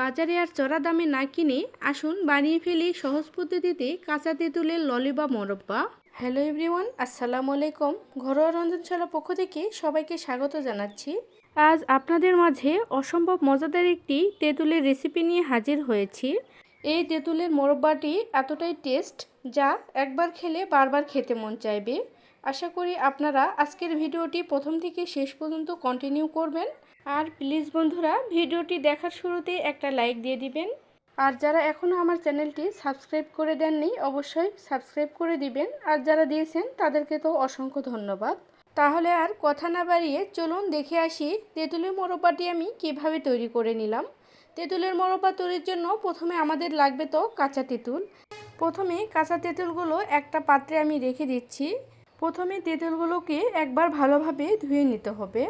বাজারে আর চড়া দামে না কিনে আসুন বানিয়ে ফেলি সহজ পদ্ধতিতে কাঁচা তেঁতুলের ললি বা মোরব্বা। হ্যালো এভরিওয়ান আসসালামু আলাইকুম। ঘরোয়া রন্ধনশালা পক্ষ থেকে সবাইকে স্বাগত জানাচ্ছি। আজ আপনাদের মাঝে অসম্ভব মজাদার একটি তেঁতুলের রেসিপি নিয়ে হাজির হয়েছি। এই তেঁতুলের মোরব্বাটি এতটাই টেস্ট যা একবার খেলে বারবার খেতে মন চাইবে। আশা করি আপনারা আজকের ভিডিওটি প্রথম থেকে শেষ পর্যন্ত কন্টিনিউ করবেন। আর প্লিজ বন্ধুরা, ভিডিওটি দেখার শুরুতেই একটা লাইক দিয়ে দিবেন। আর যারা এখনও আমার চ্যানেলটি সাবস্ক্রাইব করে দেননি, অবশ্যই সাবস্ক্রাইব করে দিবেন। আর যারা দিয়েছেন, তাদেরকে তো অসংখ্য ধন্যবাদ। তাহলে আর কথা না বাড়িয়ে চলুন দেখে আসি তেঁতুলের মোরব্বাটি আমি কীভাবে তৈরি করে নিলাম। তেঁতুলের মোরব্বা তৈরির জন্য প্রথমে আমাদের লাগবে তো কাঁচা তেঁতুল। প্রথমে কাঁচা তেঁতুলগুলো একটা পাত্রে আমি রেখে দিচ্ছি। প্রথমে তেঁতুলগুলোকে একবার ভালোভাবে ধুয়ে নিতে হবে।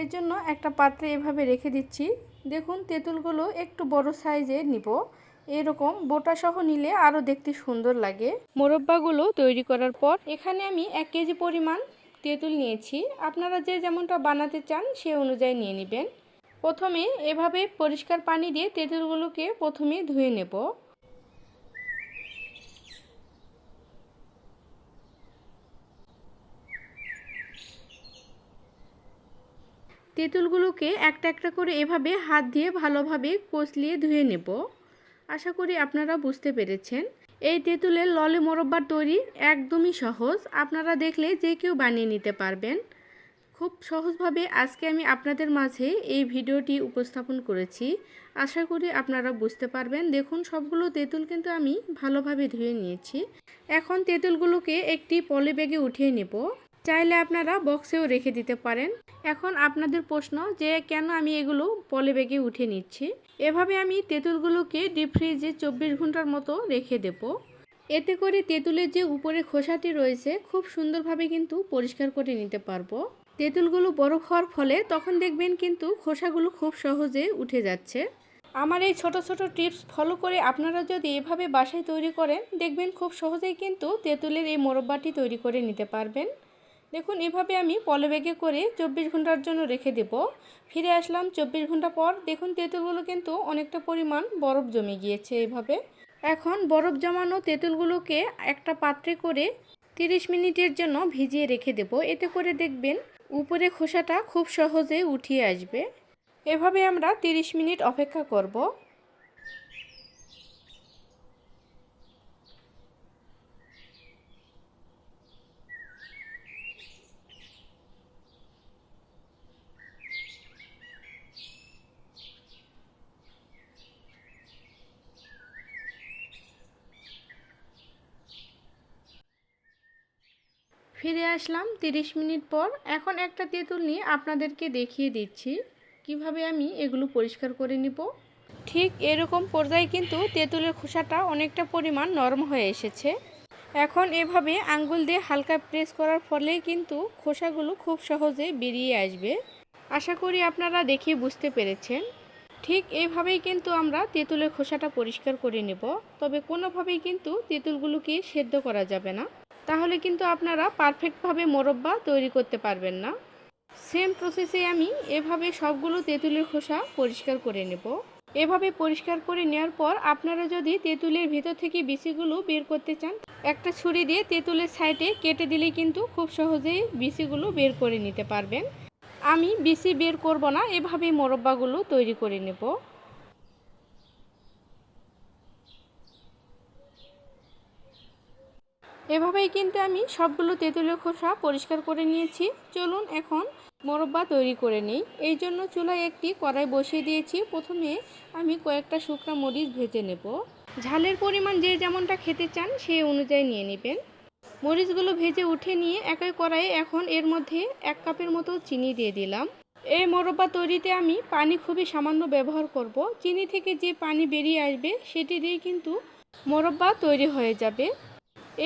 এর জন্য একটা পাত্রে এভাবে রেখে দিচ্ছি। দেখুন, তেঁতুলগুলো একটু বড় সাইজে নিব। এরকম বোটা সহ নিলে আরও দেখতে সুন্দর লাগে। মোরব্বাগুলো তৈরি করার পর এখানে আমি এক কেজি পরিমাণ তেঁতুল নিয়েছি। আপনারা যে যেমনটা বানাতে চান সে অনুযায়ী নিয়ে নেবেন। প্রথমে এভাবে পরিষ্কার পানি দিয়ে তেঁতুলগুলোকে প্রথমে ধুয়ে নেব। তেঁতুলগুলোকে একটা একটা করে এভাবে হাত দিয়ে ভালোভাবে কচলিয়ে ধুয়ে নেব। আশা করি আপনারা বুঝতে পেরেছেন। এই তেঁতুলের ললে মোরব্বার তৈরি একদমই সহজ। আপনারা দেখলে যে কেউ বানিয়ে নিতে পারবেন। খুব সহজভাবে আজকে আমি আপনাদের মাঝে এই ভিডিওটি উপস্থাপন করেছি। আশা করি আপনারা বুঝতে পারবেন। দেখুন, সবগুলো তেঁতুল কিন্তু আমি ভালোভাবে ধুয়ে নিয়েছি। এখন তেঁতুলগুলোকে একটি পলি ব্যাগে উঠিয়ে নেব। চাইলে আপনারা বক্সেও রেখে দিতে পারেন। এখন আপনাদের প্রশ্ন যে কেন আমি এগুলো পলে ব্যাগে উঠে নিচ্ছি? এভাবে আমি তেঁতুলগুলোকে ডিপ ফ্রিজে চব্বিশ ঘণ্টার মতো রেখে দেব। এতে করে তেঁতুলের যে উপরে খোসাটি রয়েছে, খুব সুন্দরভাবে কিন্তু পরিষ্কার করে নিতে পারব। তেঁতুলগুলো বরফ হওয়ার ফলে তখন দেখবেন কিন্তু খোসাগুলো খুব সহজে উঠে যাচ্ছে। আমার এই ছোট ছোট টিপস ফলো করে আপনারা যদি এভাবে বাসায় তৈরি করেন, দেখবেন খুব সহজেই কিন্তু তেঁতুলের এই মোরব্বাটি তৈরি করে নিতে পারবেন। দেখুন, এভাবে আমি পলব্যাগে করে চব্বিশ ঘণ্টার জন্য রেখে দেব। ফিরে আসলাম চব্বিশ ঘণ্টা পর। দেখুন, তেঁতুলগুলো কিন্তু অনেকটা পরিমাণ বরফ জমে গিয়েছে এভাবে। এখন বরফ জমানো তেঁতুলগুলোকে একটা পাত্রে করে 30 মিনিটের জন্য ভিজিয়ে রেখে দেব। এতে করে দেখবেন উপরে খোসাটা খুব সহজে উঠিয়ে আসবে। এভাবে আমরা 30 মিনিট অপেক্ষা করব। ফিরে আসলাম 30 মিনিট পর। এখন একটা তেঁতুল নিয়ে আপনাদেরকে দেখিয়ে দিচ্ছি। কীভাবে আমি এগুলো পরিষ্কার করে নিব? ঠিক এরকম পর্যায়ে কিন্তু তেঁতুলের খোসাটা অনেকটা পরিমাণ নরম হয়ে এসেছে। এখন এভাবে আঙ্গুল দিয়ে হালকা প্রেস করার ফলেই কিন্তু খোসাগুলো খুব সহজে বেরিয়ে আসবে। আশা করি আপনারা দেখে বুঝতে পেরেছেন। ঠিক এইভাবেই কিন্তু আমরা তেঁতুলের খোসাটা পরিষ্কার করে নেব। তবে কোনোভাবেই কিন্তু তেঁতুলগুলোকে সেদ্ধ করা যাবে না। তাহলে কিন্তু আপনারা পারফেক্টভাবে মোরব্বা তৈরি করতে পারবেন না। সেম প্রসেসে আমি এভাবে সবগুলো তেঁতুলের খোসা পরিষ্কার করে নেব। এভাবে পরিষ্কার করে নেওয়ার পর আপনারা যদি তেঁতুলের ভিতর থেকে বিচিগুলো বের করতে চান, একটা ছুরি দিয়ে তেঁতুলের সাইডে কেটে দিলে কিন্তু খুব সহজেই বিচিগুলো বের করে নিতে পারবেন। আমি বেশি বের করব না এভাবে মোরব্বাগুলো তৈরি করে নেব। এভাবেই কিন্তু আমি সবগুলো তেঁতুলের খোসা পরিষ্কার করে নিয়েছি। চলুন এখন মোরব্বা তৈরি করে নিই। এই জন্য চুলায় একটি কড়াই বসিয়ে দিয়েছি। প্রথমে আমি কয়েকটা শুকনো মরিচ ভেজে নেব। ঝালের পরিমাণ যে যেমনটা খেতে চান, সেই অনুযায়ী নিয়ে নেবেন। মরিচগুলো ভেজে উঠে নিয়ে একই কড়াইয়ে এখন এর মধ্যে এক কাপের মতো চিনি দিয়ে দিলাম। এই মোরব্বা তৈরিতে আমি পানি খুবই সামান্য ব্যবহার করব। চিনি থেকে যে পানি বেরিয়ে আসবে সেটি দিয়ে কিন্তু মোরব্বা তৈরি হয়ে যাবে।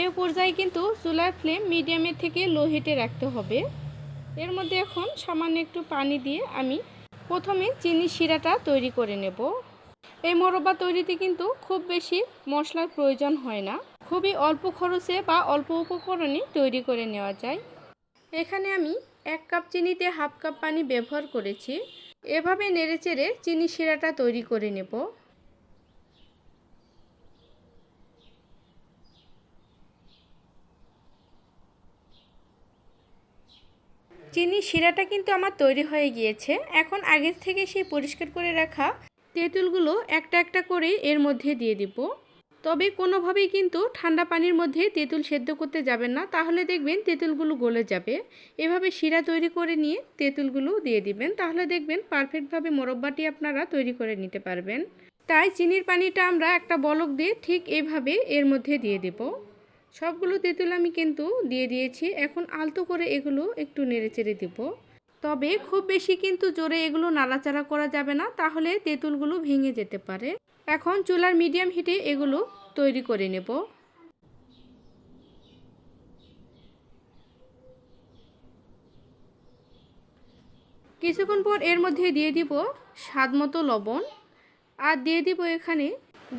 এই পর্যায়ে কিন্তু চুলার ফ্লেম মিডিয়ামের থেকে লো হিটে রাখতে হবে। এর মধ্যে এখন সামান্য একটু পানি দিয়ে আমি প্রথমে চিনি শিরাটা তৈরি করে নেব। এই মোরব্বা তৈরিতে কিন্তু খুব বেশি মশলার প্রয়োজন হয় না। খুবই অল্প খরচে বা অল্প উপকরণে তৈরি করে নেওয়া যায়। এখানে আমি এক কাপ চিনিতে হাফ কাপ পানি ব্যবহার করেছি। এভাবে নেড়েচেড়ে চিনি শিরাটা তৈরি করে নেব। চিনি শিরাটা কিন্তু আমার তৈরি হয়ে গিয়েছে। এখন আগের থেকে সেই পরিষ্কার করে রাখা তেঁতুলগুলো একটা একটা করে এর মধ্যে দিয়ে দিব। তবে কোনোভাবেই কিন্তু ঠান্ডা পানির মধ্যে তেঁতুল সেদ্ধ করতে যাবেন না। তাহলে দেখবেন তেঁতুলগুলো গলে যাবে। এভাবে শিরা তৈরি করে নিয়ে তেঁতুলগুলো দিয়ে দিবেন। তাহলে দেখবেন পারফেক্টভাবে মোরব্বাটি আপনারা তৈরি করে নিতে পারবেন। তাই চিনির পানিটা আমরা একটা বলক দিয়ে ঠিক এভাবে এর মধ্যে দিয়ে দেব। সবগুলো তেঁতুল আমি কিন্তু দিয়ে দিয়েছি। এখন আলতো করে এগুলো একটু নেড়ে চেড়ে দেবো। তবে খুব বেশি কিন্তু জোরে এগুলো নাড়াচাড়া করা যাবে না, তাহলে তেঁতুলগুলো ভেঙে যেতে পারে। এখন চুলার মিডিয়াম হিটে এগুলো তৈরি করে নেব। কিছুক্ষণ পর এর মধ্যে দিয়ে দিব স্বাদ মতো লবণ, আর দিয়ে দিব এখানে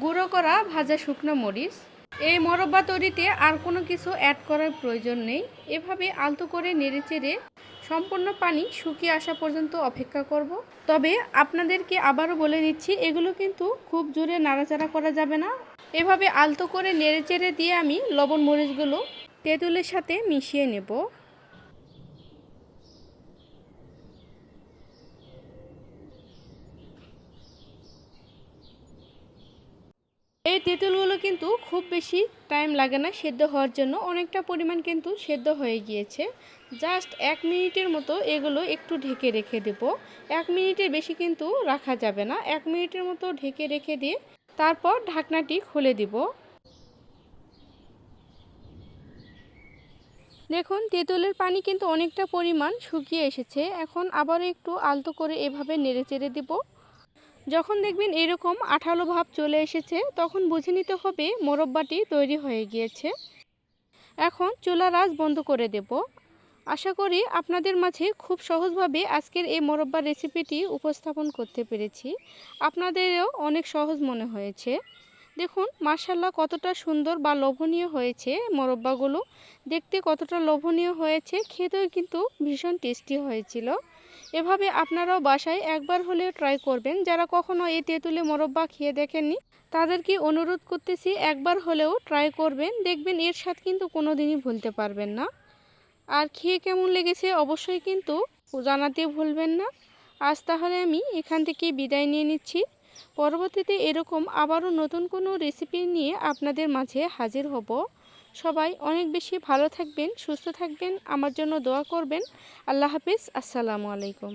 গুঁড়ো করা ভাজা শুকনো মরিচ। এই মরব্বা তৈরিতে আর কোনো কিছু অ্যাড করার প্রয়োজন নেই। এভাবে আলতো করে নেড়ে চেড়ে সম্পূর্ণ পানি শুকিয়ে আসা পর্যন্ত অপেক্ষা করব। তবে আপনাদেরকে আবারও বলে দিচ্ছি, এগুলো কিন্তু খুব জোরে নাড়াচাড়া করা যাবে না এভাবে আলতো করে নেড়ে চেড়ে দিয়ে আমি লবণ মরিচগুলো তেঁতুলের সাথে মিশিয়ে নেব এই তেঁতুলগুলো কিন্তু খুব বেশি টাইম লাগে না সেদ্ধ হওয়ার জন্য। অনেকটা পরিমাণ কিন্তু সেদ্ধ হয়ে গিয়েছে। জাস্ট এক মিনিটের মতো এগুলো একটু ঢেকে রেখে দেব। এক মিনিটের বেশি কিন্তু রাখা যাবে না। এক মিনিটের মতো ঢেকে রেখে দিয়ে তারপর ঢাকনাটি খুলে দিব। দেখুন, তেঁতুলের পানি কিন্তু অনেকটা পরিমাণ শুকিয়ে এসেছে। এখন আবারও একটু আলতো করে এভাবে নেড়ে চেড়ে দেবো। যখন দেখবেন এরকম আঠালো ভাব চলে এসেছে, তখন বুঝে নিতে হবে মোরব্বাটি তৈরি হয়ে গিয়েছে। এখন চুলার আঁচ বন্ধ করে দেব। আশা করি আপনাদের মাঝে খুব সহজভাবে আজকের এই মোরব্বা রেসিপিটি উপস্থাপন করতে পেরেছি। আপনাদেরও অনেক সহজ মনে হয়েছে। দেখুন মার্শাল্লাহ কতটা সুন্দর বা লোভনীয় হয়েছে মোরব্বাগুলো। দেখতে কতটা লোভনীয় হয়েছে, খেতেও কিন্তু ভীষণ টেস্টি হয়েছিল। এভাবে আপনারাও বাসায় একবার হলেও ট্রাই করবেন। যারা কখনো এই তেঁতুলে মোরব্বা খেয়ে দেখেননি, তাদেরকে অনুরোধ করতেছি, একবার হলেও ট্রাই করবেন। দেখবেন এর স্বাদ কিন্তু কোনো দিনই ভুলতে পারবেন না। আর খেয়ে কেমন লেগেছে অবশ্যই কিন্তু জানাতে ভুলবেন না। আজ তাহলে আমি এখান থেকে বিদায় নিয়ে নিচ্ছি। পরবর্তীতে এরকম আবারও নতুন কোনো রেসিপি নিয়ে আপনাদের মাঝে হাজির হব। সবাই অনেক বেশি ভালো থাকবেন, সুস্থ থাকবেন। আমার জন্য দোয়া করবেন। আল্লাহ হাফিজ। আসসালামু আলাইকুম।